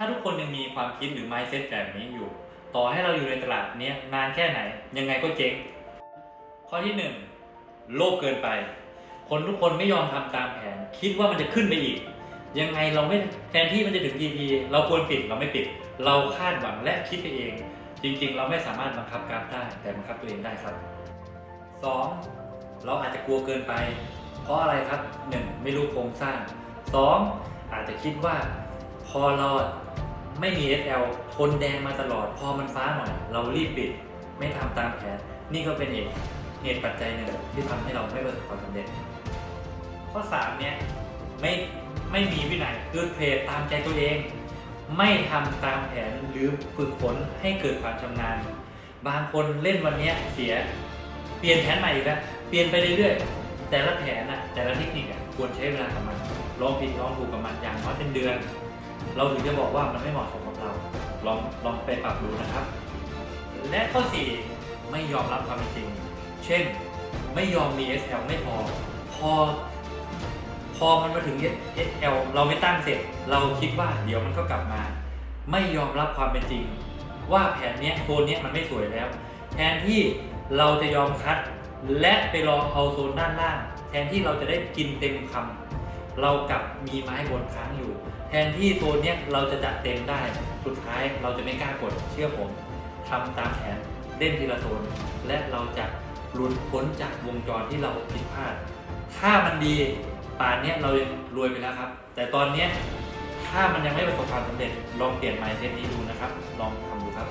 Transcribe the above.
ถ้าทุกคนยังมีความคิดหรือ mindset แบบนี้อยู่ ต่อให้เราอยู่ในตลาดเนี้ยนานแค่ไหน ยังไงก็เจ๊งข้อที่หนึ่งโลภเกินไป คนทุกคนไม่ยอมทำตามแผน คิดว่ามันจะขึ้นไปอีก ยังไงเราไม่แทนที่มันจะถึง PP เราควรปิดเราไม่ปิด เราคาดหวังและคิดไปเอง จริง ๆ เราไม่สามารถบังคับกราฟได้แต่บังคับตัวเองได้ครับ 2. เราอาจจะกลัวเกินไป เพราะอะไรครับ 1. ไม่รู้โครงสร้าง 2. อาจจะคิดว่า พอเราไม่มี SL ทนแดงมาตลอด พอมันฟ้าหน่อยเรารีบปิด ไม่ทำตามแผน นี่ก็เป็นเหตุเหตุปัจจัยหนึ่งที่ทำให้เราไม่ประสบความสำเร็จ ข้อ3เนี่ยไม่ไม่มีวินัยคือเทรดตามใจตัวเอง ไม่ทำตามแผนหรือฝึกฝนให้เกิดความชำนาญ บางคนเล่นวันนี้เสีย เปลี่ยนแผนใหม่อีกแล้วเปลี่ยนไปเรื่อยๆแต่ละแผนอะแต่ละเทคนิคอะควรใช้เวลากับมันลองผิดลองถูกกับมันอย่างน้อยเป็นเดือน เราถึงจะบอกว่ามันไม่เหมาะสมกับเรา ลองลองไปปรับดูนะครับ และข้อ 4 ไม่ยอมรับความเป็นจริง เช่น ไม่ยอมมี SL ไม่พอ พอ พอมันมาถึง SL เราไม่ตั้งเสร็จ เราคิดว่าเดี๋ยวมันก็กลับมา ไม่ยอมรับความเป็นจริง ว่าแผนเนี้ยโซนเนี้ยมันไม่สวยแล้ว แทนที่เราจะยอมคัด และไปรอเอาโซนด้านล่าง แทนที่เราจะได้กินเต็มคำ เรากลับมีไม้บนค้างอยู่ แทนที่โซนเนี้ยเราจะจัดเต็มได้ สุดท้ายเราจะไม่กล้ากดเชื่อผมทำตามแผนเล่นทีละโซน และเราจะหลุดพ้นจากวงจรที่เราผิดพลาด ถ้ามันดีป่านเนี้ยเรารวยไปแล้วครับ แต่ตอนเนี้ยถ้ามันยังไม่ประสบความสำเร็จลองเปลี่ยน mindset นี้ดูนะครับ ลองทำดูครับ